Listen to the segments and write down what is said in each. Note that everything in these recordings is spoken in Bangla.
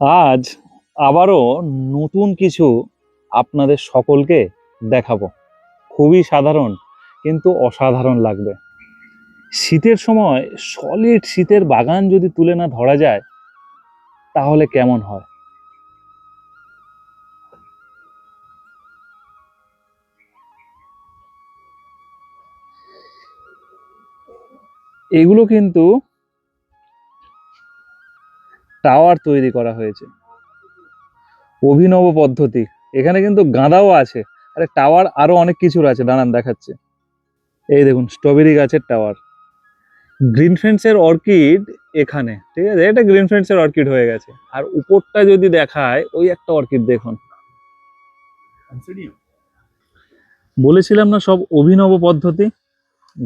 আজ আবারও নতুন কিছু আপনাদের সকলকে দেখাবো। খুবই সাধারণ কিন্তু অসাধারণ লাগবে। শীতের সময় সলিড শীতের বাগান যদি তুলে না ধরা যায়, তাহলে কেমন হয়? এগুলো কিন্তু টাওয়ার তৈরি করা হয়েছে। অভিনব পদ্ধতি। এখানে কিন্তু গাঁদাও আছে। আরে টাওয়ার আরও অনেক কিছুর আছে, দাঁড়ান দেখাচ্ছে। এই দেখুন, স্ট্রবেরি গাছের টাওয়ার। গ্রিন ফ্রেন্ডসের অর্কিড এখানে, ঠিক আছে? এটা গ্রিন ফ্রেন্ডসের অর্কিড হয়ে গেছে। আর উপরটা যদি দেখায়, ওই একটা অর্কিড দেখুন। বলেছিলাম না সব অভিনব পদ্ধতি?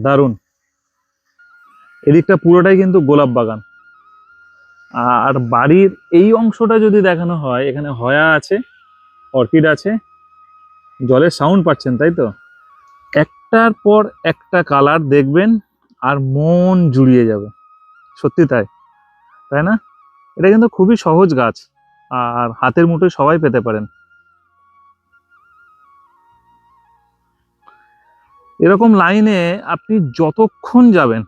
দারুণ। এদিকটা পুরোটাই কিন্তু গোলাপ বাগান। আর বাড়ির এই অংশটা যদি দেখানো হয়, এখানে হয়া আছে, অর্কিড আছে, জলের সাউন্ড পাচ্ছেন, তাই তো? একটার পর একটা কালার দেখবেন আর মন জুড়িয়ে যাবে। সত্যি তাই তাই না? এটা কিন্তু খুবই সহজ গাছ, আর হাতের মুঠোয় সবাই পেতে পারেন। এরকম লাইনে আপনি যতক্ষণ যাবেন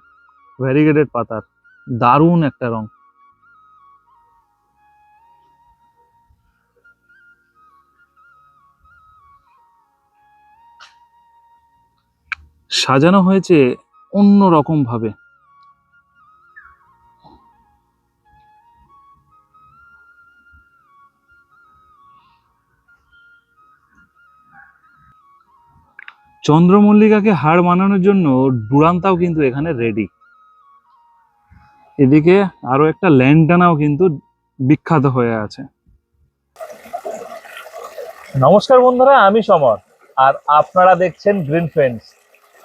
ভ্যারিগেটেড পাতার, দারুণ একটা রং। সাজানো হয়েছে অন্য রকম ভাবে চন্দ্রমল্লিকাকে হার মানানোর জন্য ডুরান্তাও কিন্তু এখানে রেডি এদিকে আরও একটা ল্যান্ডানাও কিন্তু বিখ্যাত হয়ে আছে। নমস্কার বন্ধুরা, আমি সমর। আর আপনারা দেখছেন গ্রিন ফ্রেন্ডস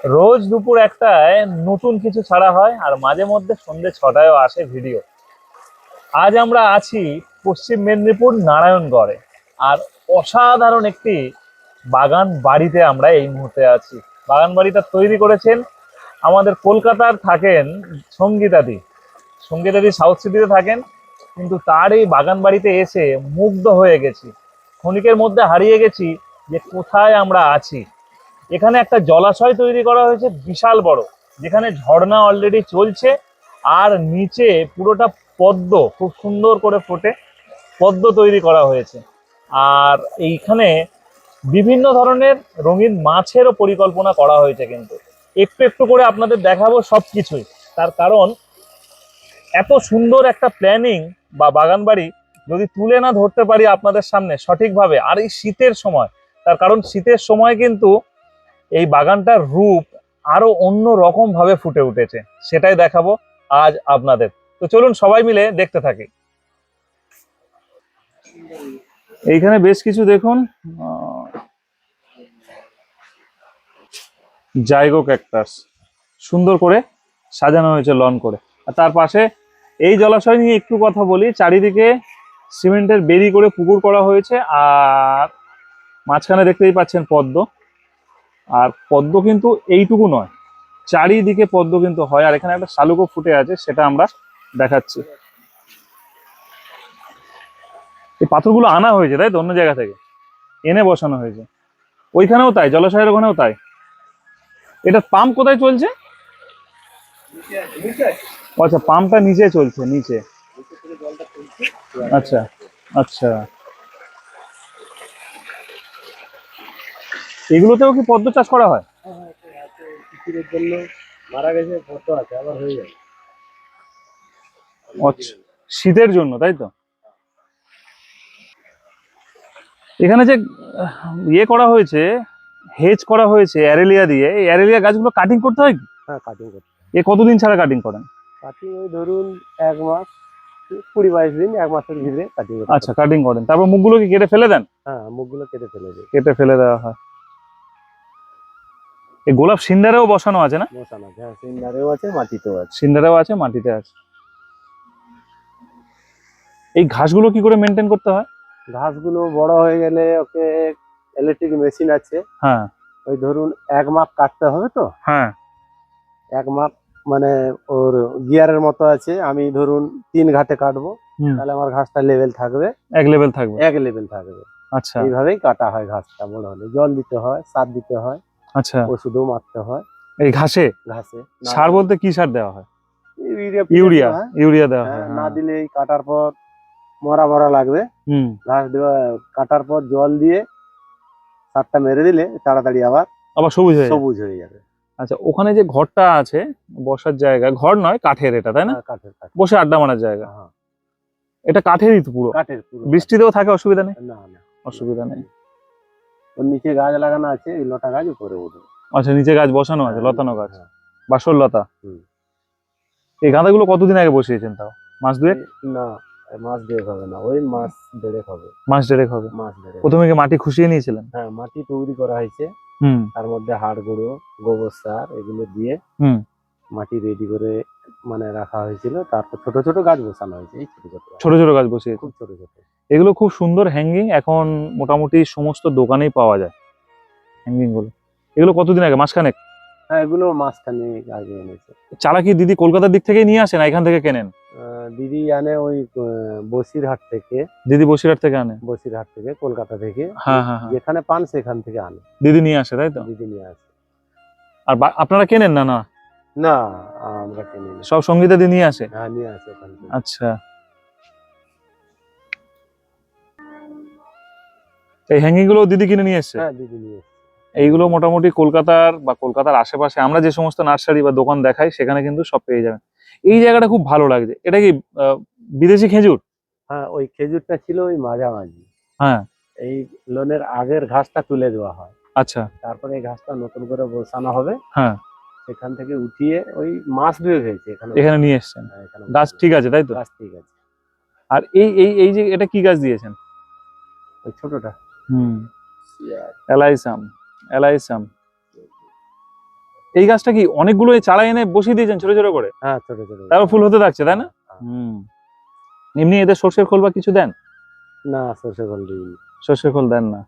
রোজ দুপুর একটায় নতুন কিছু ছাড়া হয় আর মাঝে মধ্যে সন্ধ্যে ছটায়ও আসে ভিডিও। আজ আমরা আছি পশ্চিম মেদিনীপুর নারায়ণগড়ে আর অসাধারণ একটি বাগান বাড়িতে আমরা এই মুহূর্তে আছি। বাগান বাড়িটা তৈরি করেছেন আমাদের কলকাতার থাকেন সঙ্গীতাদি সঙ্গীতাদি সাউথ সিটিতে থাকেন, কিন্তু তার এই বাগান বাড়িতে এসে মুগ্ধ হয়ে গেছি। ক্ষণিকের মধ্যে হারিয়ে গেছি যে কোথায় আমরা আছি। এখানে একটা জলাশয় তৈরি করা হয়েছে, বিশাল বড়, যেখানে ঝর্ণা অলরেডি চলছে, আর নিচে পুরোটা পদ্ম, খুব সুন্দর করে ফোটে, পদ্ম তৈরি করা হয়েছে। আর এইখানে বিভিন্ন ধরনের রঙিন মাছেরও পরিকল্পনা করা হয়েছে কিন্তু। একটু একটু করে আপনাদের দেখাবো সব কিছুই তার কারণ, এত সুন্দর একটা প্ল্যানিং বা বাগান বাড়ি যদি তুলে না ধরতে পারি আপনাদের সামনে সঠিকভাবে, আর এই শীতের সময়, তার কারণ শীতের সময় কিন্তু এই বাগানটার রূপ আরও অন্য রকম ভাবে ফুটে উঠেছে। সেটাই দেখাবো আজ আপনাদের। তো চলুন সবাই মিলে দেখতে থাকি। এইখানে বেশ কিছু দেখুন জাইগো ক্যাকটাস। সুন্দর করে সাজানো হয়েছে লন করে। আর তার পাশে এই জলাশয় নিয়ে একটু কথা বলি। চারিদিকে সিমেন্টের বেরি করে পুকুর করা হয়েছে, আর মাঝখানে দেখতেই পাচ্ছেন পদ্ম। আর পদ্ম কিন্তু এইটুকু নয়। চারিদিকে পদ্ম কিন্তু হয়, আর এখানে একটা শালুকও ফুটে আছে, সেটা আমরা দেখাচ্ছি। এই পাথরগুলো আনা হয়েছে, তাই তো? অন্য জায়গা থেকে। এনে বসানো হয়েছে। ওইখানেও তাই, জলাশয়ের ওখানেও তাই। এটা পাম্প কোথায় চলছে? আচ্ছা পাম্পটা নিচে চলছে, নিচে। আচ্ছা আচ্ছা। এগুলোতেও কি পদ্ম চাষ করা হয়? কুকুরের জন্য মারা গেছে কত আছে আবার হয়ে যাবে। আচ্ছা শীতের জন্য তাই তো? এখানে যে ইয়ে করা হয়েছে হেজ করা হয়েছে অ্যারেলিয়া দিয়ে এই অ্যারেলিয়া গাছগুলো কাটিং করতে হয় কি? হ্যাঁ কাটিং করতে এ কতদিন ছাড়া কাটিং করেন? কাটিং ওই ধরুন এক মাস কুড়ি বাইশ দিন এক মাসের ভিতরে কাটিং আচ্ছা কাটিং করেন। তারপর মুখগুলো কি কেটে ফেলে দেন? হ্যাঁ মুখগুলো কেটে ফেলে দিই কেটে ফেলে দেওয়া হয়। এই গোলাপ সিন্ডারেও বসানো আছে না? মশান আছে হ্যাঁ সিন্ডারেও আছে মাটিতেও আছে। সিন্ডারেও আছে মাটিতে আছে। এই ঘাসগুলো কি করে মেনটেন করতে হয়? ঘাসগুলো বড় হয়ে গেলে ওকে ইলেকট্রিক মেশিন আছে। হ্যাঁ। ওই ধরুন এক মাপ কাটতে হবে তো? হ্যাঁ। এক মাপ মানে ওর গিয়ারের মতো আছে আমি ধরুন তিন ঘাটে কাটবো তাহলে আমার ঘাসটা লেভেল থাকবে। এক লেভেল থাকবে। এক লেভেল থাকবে। আচ্ছা। এইভাবেই কাটা হয় ঘাসটা বড় হলে জল দিতে হয় সার দিতে হয়। আচ্ছা। ওষুধও মারতে হয়। এই ঘাসে? ঘাসে। সার বলতে কি সার দেওয়া হয়? Urea urea. দেওয়া হয়। হ্যাঁ, না হ্যাঁ। দিলে এই কাটার পর মরা মরা লাগবে। হুম। ঘাস দেওয়া কাটার পর জল দিয়ে সারটা মেরে দিলে তাড়াতাড়ি আবার আবার সবুজ হয়ে সবুজ হয়ে যাবে। আচ্ছা ওখানে যে ঘরটা আছে বসার জায়গা ঘর নয় কাঠের এটা তাই না? হ্যাঁ, কাঠের বসে আড্ডা মারার জায়গা। হ্যাঁ, এটা কাঠেরই তো পুরো। কাঠের বৃষ্টিতেও থাকে অসুবিধা নেই? না না। অসুবিধা নেই। ওর নিচে গাছ লাগানো আছে এই লতা গাছ উপরে উঠবে। আচ্ছা নিচে গাছ বসানো আছে হ্যাঁ, লতানো গাছ। হ্যাঁ। বাসর লতা। এই গাঁদাগুলো কতদিন আগে বসিয়েছেন তাও? মাস দুয়েক? না মাছ দেড়েক হবে না ওই মাছ দেড়েক হবে। মাস দেড়েক হবে। মাছ দেড়েক। প্রথমে কি মাটি খুশিয়ে নিয়েছিলেন? হ্যাঁ মাটি তৈরি করা হয়েছে। হুম। তার মধ্যে হাড় গুঁড়ো গোবর সার এগুলো দিয়ে হুম। মাটি রেডি করে মানে রাখা হয়েছিল। তারপর ছোট ছোট গাছ বসানো হয়েছে এই ছোট ছোট। ছোট ছোট গাছ বসিয়েছেন? খুব ছোট ছোট। এগুলো খুব সুন্দর হ্যাঙ্গিং এখন মোটামুটি সমস্ত দোকানেই পাওয়া যায় হ্যাঙ্গিংগুলো। এগুলো কতদিন আগে? মাসখানেক? হ্যাঁ এগুলো মাঝখানে আগে এনেছে। চারা কি দিদি কলকাতার দিক থেকেই নিয়ে আসেন না? এখান থেকে কেনেন? দিদি আনে ওই বসিরহাট থেকে। দিদি বসিরহাট থেকে আনে? বসিরহাট থেকে কলকাতা থেকে। হ্যাঁ হ্যাঁ হ্যাঁ। যেখানে পান সেখান থেকে আনে। দিদি নিয়ে আসে তাই তো? দিদি নিয়ে আসে। আর আপনারা কেনেন না না? না আমরা কিনি সব সঙ্গীতা দিয়ে নিয়ে আসে? হ্যাঁ নিয়ে আসে আচ্ছা। এই হ্যাঙ্গিংগুলো দিদি কিনে নিয়ে এসছে? হ্যাঁ দিদি নিয়ে এইগুলো মোটামুটি কলকাতার বা কলকাতার আশেপাশে আমরা যে সমস্ত নার্সারি বা দোকান দেখাই সেখানে কিন্তু সব পেয়ে যাবেন। এই জায়গাটা খুব ভালো লাগছে। এটা কি বিদেশি খেজুর? হ্যাঁ ওই খেজুরটা ছিল ওই মাঝামাঝি। হ্যাঁ। এই লোনের আগের ঘাসটা তুলে দেওয়া হয়। আচ্ছা। তারপরে এই ঘাসটা নতুন করে বসানো হবে। হ্যাঁ। সেখান থেকে উঠিয়ে ওই মাছ দুয়েক হয়েছে এখানে। এখানে নিয়ে এসছেন? হ্যাঁ, এখানে গাছ ঠিক আছে তাই তো? গাছ ঠিক আছে। আর এই এই এই যে এটা কি গাছ দিয়েছেন? ওই ছোটটা। হুম। এলাইসাম এলাইসাম। এই গাছটা কি অনেকগুলো চারা এনে বসিয়ে দিয়েছেন ছোট ছোট করে? হ্যাঁ ছোট ছোট তারপর ফুল হতে থাকছে তাই না? হ্যাঁ। হুম। এমনি এদের সর্ষের খোল বা কিছু দেন? না সর্ষে ফল দিইনি। সর্ষের খোল দেন না।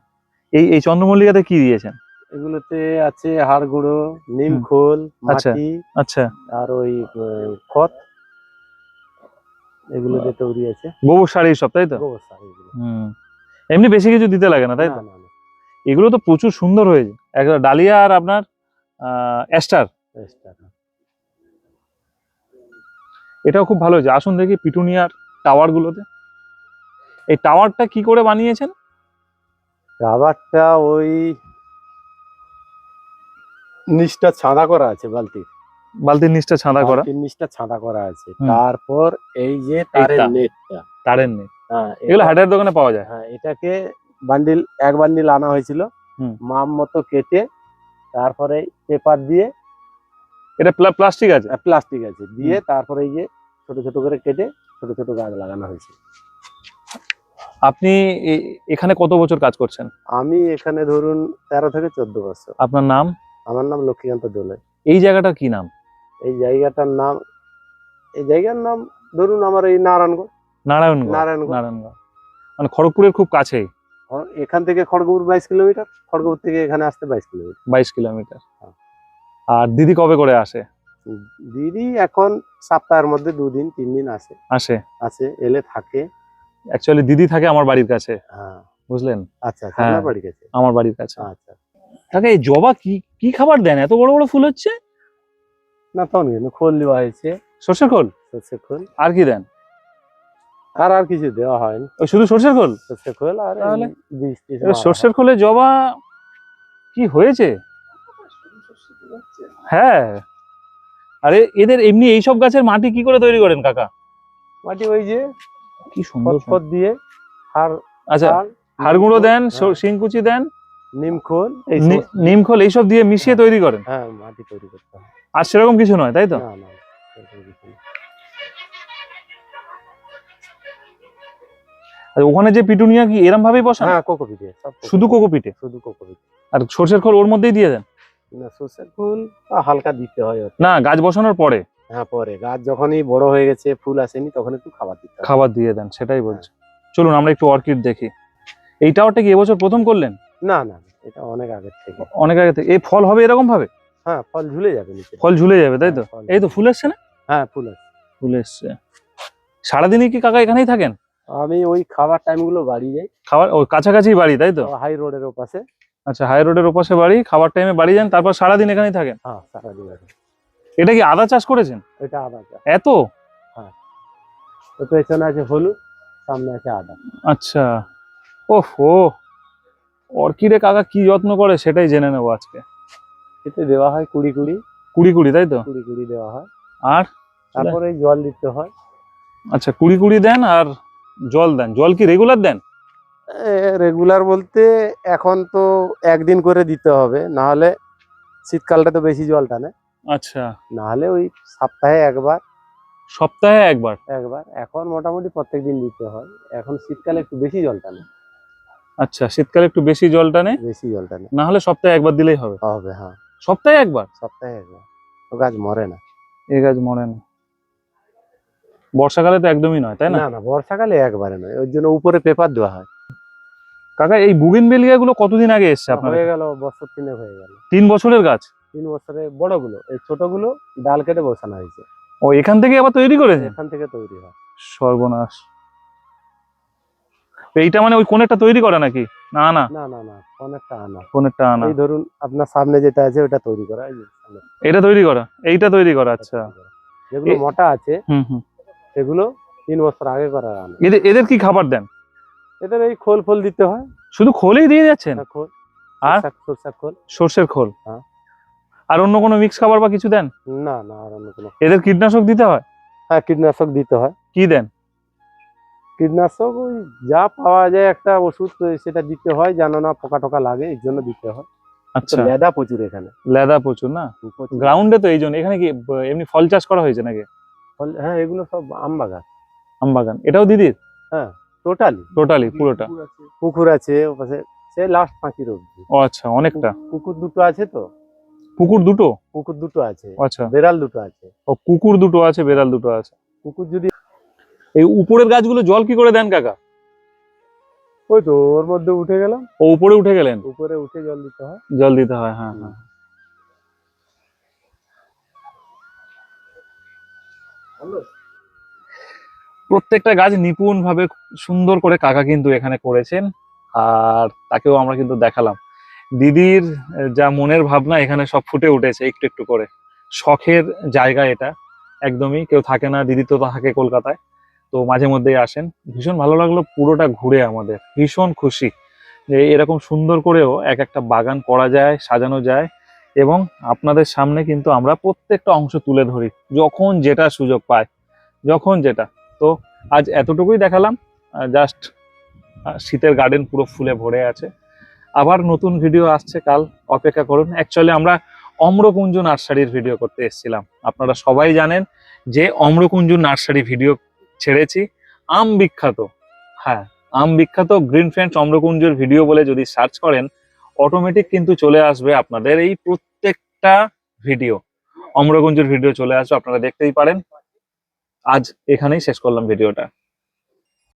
এই এই চন্দ্রমল্লিকাতে কি দিয়েছেন? এগুলোতে আছে হাড় গুঁড়ো নিম খোল আচ্ছা। মাটি আচ্ছা। আর ওই খত। এগুলো দিয়ে তৈরি আছে গোবর সার এইসব তাই তো? গোবর সার হুম। এমনি বেশি কিছু দিতে লাগে না তাই তো? এগুলো তো প্রচুর সুন্দর হয়েছে। একটা ডালিয়া আর আপনার অ্যাস্টার এটাও খুব ভালো হয়েছে। আসুন দেখি পিটুনিয়ার টাওয়ার গুলোতে এই টাওয়ারটা কি করে বানিয়েছেন? রাবারটা ওই নিচটা ছাঁদা করা আছে বালতির। বালতির নিচটা ছাঁদা করা। নিচটা ছাঁদা করা আছে। তারপর এই যে তারের। নেটটা। তারের হ্যাঁ এগুলো এটা- হাটের দোকানে পাওয়া যায়? হ্যাঁ এটাকে বান্ডিল এক বান্ডিল আনা হয়েছিল। মাম মতো কেটে তারপরে পেপার দিয়ে এটা প্লাস্টিক আছে? প্লাস্টিক আছে। দিয়ে তারপরে এই যে ছোট ছোট করে কেটে ছোট ছোট গাছ লাগানো হয়েছে। আপনি এখানে কত বছর কাজ করছেন? আমি এখানে ধরুন তেরো থেকে চোদ্দ বছর। আপনার নাম? আমার নাম লক্ষ্মীকান্ত দোলে। এই জায়গাটার কি নাম? এই জায়গাটার নাম এই জায়গার নাম ধরুন আমার এই নারায়ণগঞ্জ নারায়ণগঞ্জ নারায়ণগঞ্জ নারায়ণগঞ্জ মানে খড়গপুরের খুব কাছেই। এখান থেকে খড়গপুর বাইশ কিলোমিটার খড়গপুর থেকে এখানে আসতে বাইশ কিলোমিটার। বাইশ কিলোমিটার। হ্যাঁ। আর দিদি কবে করে আসে? দিদি এখন সপ্তাহের মধ্যে দুদিন তিন দিন আসে। আসে? আসে এলে থাকে। অ্যাকচুয়ালি দিদি থাকে আমার বাড়ির কাছে। হ্যাঁ। বুঝলেন? আচ্ছা আচ্ছা হ্যাঁ। আপনার বাড়ি গেছে আমার বাড়ির কাছে। আচ্ছা। কাকা এই জবা কি কি খাবার দেন? এত বড় বড় ফুল হচ্ছে? না তখন খোল দেওয়া হয়েছে। সর্ষের খোল? সর্ষে খোল। আর কি দেন? আর আর কিছু দেওয়া হয়নি। ওই শুধু সর্ষের খোল? সর্ষে খোল আর সর্ষের খোলে জবা কি হয়েছে? হ্যাঁ। আরে এদের এমনি এইসব গাছের মাটি কি করে তৈরি করেন কাকা? মাটি ওই যে কি সুন্দর দিয়ে হাড় আচ্ছা হাড়, হাড় গুঁড়ো দেন হ্যাঁ, শিংকুচি দেন নিমখোল নিমখোল এইসব দিয়ে মিশিয়ে তৈরি করেন? হ্যাঁ মাটি তৈরি করতে হয়। আর সেরকম কিছু নয় তাই তো? না না ওখানে যে পিটুনিয়া কি এরম ভাবেই বসান? হ্যাঁ কোকোপিটে শুধু কোকোপিটে শুধু কোকোপিটে আর সর্ষের খোল ওর মধ্যেই দিয়ে দেন? না সর্ষের আহ, হালকা দিতে হয়। না গাছ বসানোর পরে? হ্যাঁ পরে। গাছ যখনই বড় হয়ে গেছে ফুল আসেনি তখন একটু খাবার দিতে হয়। খাবার দিয়ে দেন সেটাই বলছি। চলুন আমরা একটু অর্কিড দেখি। এই টাওয়ারটা কি এবছর প্রথম করলেন? না না এটা অনেক আগের থেকে। অনেক আগে থেকে। এই ফল হবে এরকম ভাবে? হ্যাঁ ফল ঝুলে যাবে নিচে। ফল ঝুলে যাবে তাই তো? হ্যাঁ, এই তো ফুল এসছে না? হ্যাঁ ফুল আসছে ফুল এসছে। সারাদিনই কি কাকা এখানেই থাকেন? আমি ওই খাবার টাইমগুলো বাড়ি যাই। খাবার ও কাছাকাছি বাড়ি তাই তো? হাই রোডের ওপাশে। আচ্ছা হাই রোডের ওপাশে বাড়ি খাবার টাইমে বাড়ি যান তারপর সারাদিন এখানেই থাকেন? হ্যাঁ সারাদিন এটা কি আদা চাষ করেছেন? এটা আদা চাষ। এত? হ্যাঁ। তো পেছনে আছে হলুদ সামনে আছে আদা। আচ্ছা। ওহ অর্কিডে কাকা কি যত্ন করে সেটাই জেনে নেব আজকে। এতে দেওয়া হয় কুড়ি কুড়ি। কুড়ি কুড়ি তাই তো? কুড়ি কুড়ি দেওয়া হয়। আর? তারপরে জল দিতে হয়। আচ্ছা কুড়ি কুড়ি দেন আর জল দেন জল কি রেগুলার দেন? রেগুলার বলতে এখন তো একদিন করে দিতে হবে না হলে শীতকালটা তো বেশি জল টানে। আচ্ছা। না হলে ওই সপ্তাহে একবার। সপ্তাহে একবার? একবার এখন মোটামুটি প্রত্যেক দিন দিতে হয়। এখন শীতকালে একটু বেশি জল টানে। আচ্ছা শীতকালে একটু বেশি জল টানে? বেশি জল টানে। না হলে সপ্তাহে একবার দিলেই হবে? হবে হ্যাঁ। সপ্তাহে একবার? সপ্তাহে একবার। গাছ মরে না। এ গাছ মরে না। বর্ষাকালে তো একদমই নয় তাই না? না বর্ষাকালে একবারে নয় ওর জন্য উপরে পেপার দেওয়া হয়। কাকা এই বুগিন বেলিয়া গুলো কতদিন আগে এসছে আপনার হয়ে গেল বছর তিনে হয়ে গেল। তিন বছরের গাছ? তিন বছরে বড়গুলো এই ছোটগুলো ডাল কেটে বসানো হয়েছে। ও এখান থেকে আবার তৈরি করেছে এখান থেকে তৈরি হয়। সর্বনাশ। এইটা মানে ওই কোনেরটা তৈরি করে নাকি? না না না না না অনেকটা আনা। কোনেরটা আনা? এই ধরুন আপনার সামনে যেটা আছে ওটা তৈরি করা এটা তৈরি করা? এইটা তৈরি করা আচ্ছা। যেগুলো মোটা আছে হুম হুম। সেগুলো তিন বছর আগে করা এদের এদের কি খাবার দেন? এদের এই খোল ফোল দিতে হয়। শুধু খোলই দিয়ে যাচ্ছেন? সরষা খোল। আর? সরষা- সরষা খোল। সর্ষের খোল? হ্যাঁ। আর অন্য কোনো মিক্স খাবার বা কিছু দেন? না না আর অন্য কোনো। এদের কীটনাশক দিতে হয়? হ্যাঁ কীটনাশক দিতে হয়। কি দেন? কীটনাশক ওই যা পাওয়া যায় একটা ওষুধ সেটা দিতে হয়। জানো না পোকা টোকা লাগে এই জন্য দিতে হয়। আচ্ছা। লেদা প্রচুর এখানে। লেদা প্রচুর না? গ্রাউন্ডে তো এই জন্য। এখানে কি এমনি ফল চাষ করা হয়েছে নাকি? ফল- হ্যাঁ এগুলো সব আম বাগান আম বাগান এটাও দিদির? হ্যাঁ টোটালি টোটালি পুরোটা। পুকুর আছে। ওপাশে সে লাস্ট পাঁচির অব্দি ও আচ্ছা অনেকটা। পুকুর দুটো আছে তো? পুকুর দুটো? কুকুর দুটো আছে। আচ্ছা। বেড়াল দুটো আছে। ও কুকুর দুটো আছে বেড়াল দুটো আছে। কুকুর যদি এই উপরের গাছগুলো জল কি করে দেন কাকা? ওই তো ওর মধ্যে উঠে গেলাম। ও উপরে উঠে গেলেন? উপরে উঠে জল দিতে হয়। জল দিতে হয় হ্যাঁ হ্যাঁ। প্রত্যেকটা গাছ নিপুণ ভাবে সুন্দর করে কাকা কিন্তু এখানে করেছেন, আর তাকেও আমরা কিন্তু দেখালাম। দিদির যা মনের ভাবনা এখানে সব ফুটে উঠেছে একটু একটু করে। শখের জায়গা এটা, একদমই। কেউ থাকে না, দিদি তো থাকে কলকাতায়। তো মাঝে মধ্যেই আসেন। ভীষণ ভালো লাগল পুরোটা ঘুরে আমাদের। ভীষণ খুশি যে এরকম সুন্দর করেও এক একটা বাগান করা যায়, সাজানো যায়। এবং আপনাদের সামনে কিন্তু আমরা প্রত্যেকটা অংশ তুলে ধরি, যখন যেটা সুযোগ পাই যখন যেটা। তো আজ এতটুকুই দেখালাম জাস্ট শীতের গার্ডেন পুরো ফুলে ভরে আছে। আবার নতুন ভিডিও আসছে কাল, অপেক্ষা করুন। অ্যাকচুয়ালি আমরা অম্রকুঞ্জ নার্সারির ভিডিও করতে এসেছিলাম। আপনারা সবাই জানেন যে অম্রকুঞ্জ নার্সারি ভিডিও ছেড়েছি। আম বিখ্যাত। হ্যাঁ আম বিখ্যাত। গ্রিন ফ্রেন্ডস অম্রকুঞ্জের ভিডিও বলে যদি সার্চ করেন অটোমেটিক কিন্তু চলে আসবে আপনাদের এই প্রত্যেকটা ভিডিও অমরগঞ্জের ভিডিও চলে আসবে, আপনারা দেখতেই পারেন। আজ এখানেই শেষ করলাম ভিডিওটা